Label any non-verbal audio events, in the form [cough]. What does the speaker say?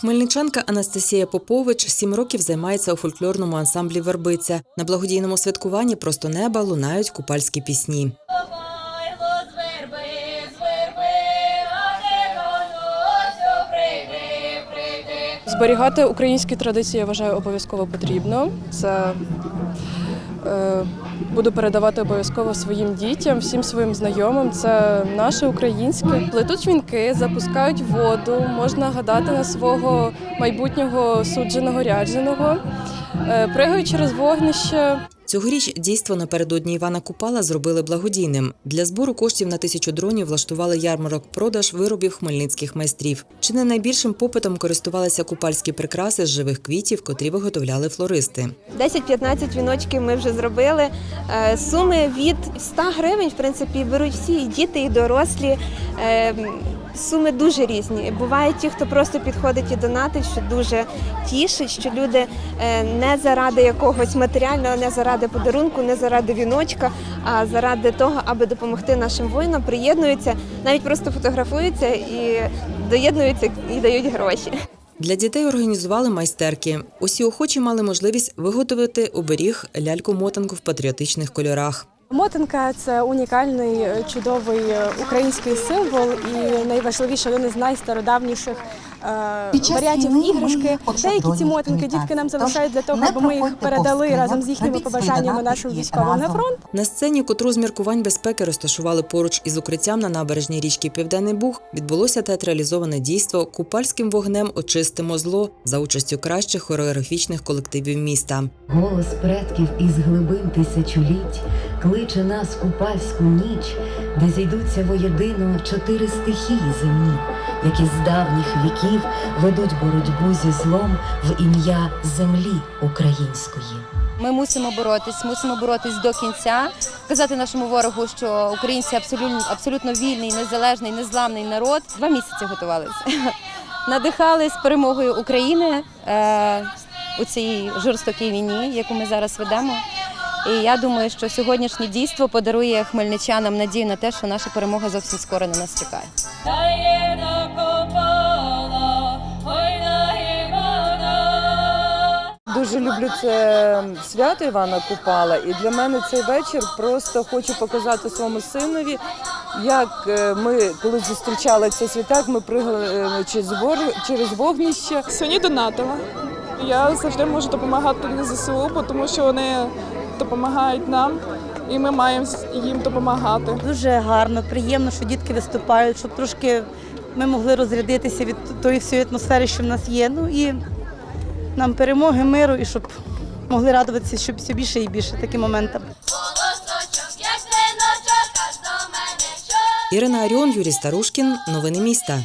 Хмельничанка Анастасія Попович сім років займається у фольклорному ансамблі Вербиця. На благодійному святкуванні просто неба лунають купальські пісні. Зберігати українські традиції я вважаю обов'язково потрібно. Це буду передавати обов'язково своїм дітям, всім своїм знайомим. Це наше українське. Плетуть вінки, запускають воду, можна гадати на свого майбутнього судженого рядженого, е, пригають через вогнище. Цьогоріч дійство напередодні Івана Купала зробили благодійним. Для збору коштів на тисячу дронів влаштували ярмарок продаж виробів хмельницьких майстрів. Чи не найбільшим попитом користувалися купальські прикраси з живих квітів, котрі виготовляли флористи. 10-15 віночків ми вже зробили. Е, Суми від 100 гривень, в принципі, беруть всі і діти, і дорослі. Е, Суми дуже різні. Бувають ті, хто просто підходить і донатить, що дуже тішить, що люди е, не заради якогось матеріального, не заради подарунку, не заради віночка, а заради того, аби допомогти нашим воїнам, приєднуються, навіть просто фотографуються і доєднуються і дають гроші. Для дітей організували майстерки. Усі охочі мали можливість виготовити оберіг ляльку-мотанку в патріотичних кольорах. Мотанка це унікальний е, чудовий е, український символ і найважливіше один із найстародавніших е, варіантів іграшки. Деякі ці долі мотанки дітки нам залишають для того, аби ми їх передали разом з їхніми побажаннями нашим військовим на фронт. На сцені, котру з міркувань безпеки розташували поруч із укриттям на набережній річки Південний Буг, відбулося театралізоване дійство Купальським вогнем очистимо зло за участю кращих хореографічних колективів міста. Голос предків із глибин тисячоліть кличе нас купальську ніч, де зійдуться воєдино чотири стихії земні, які з давніх віків ведуть боротьбу зі злом в ім'я землі української. Ми мусимо боротись, мусимо боротись до кінця, казати нашому ворогу, що українці абсолютно абсолютно вільний, незалежний, незламний народ. Два місяці готувалися. [laughs] Надихались перемогою України е, у цій жорстокій війні, яку ми зараз ведемо. І я думаю, що сьогоднішнє дійство подарує хмельничанам надію на те, що наша перемога зовсім скоро на нас чекає. Дуже люблю це свято Івана Купала, і для мене цей вечір просто хочу показати своєму синові, як е, ми, коли зустрічали цей святак, ми пригали е, через вор- через вогнище. Сьогодні донатила. Я завжди можу допомагати на ЗСУ, тому що вони допомагають нам, і ми маємо їм допомагати. Дуже гарно, приємно, що дітки виступають, щоб трошки ми могли розрядитися від тої всієї атмосфери, що в нас є. Ну і нам перемоги, миру, і щоб могли радуватися щоб все більше і більше мене що. Ірина Аріон, Юрій Старушкін. Новини міста.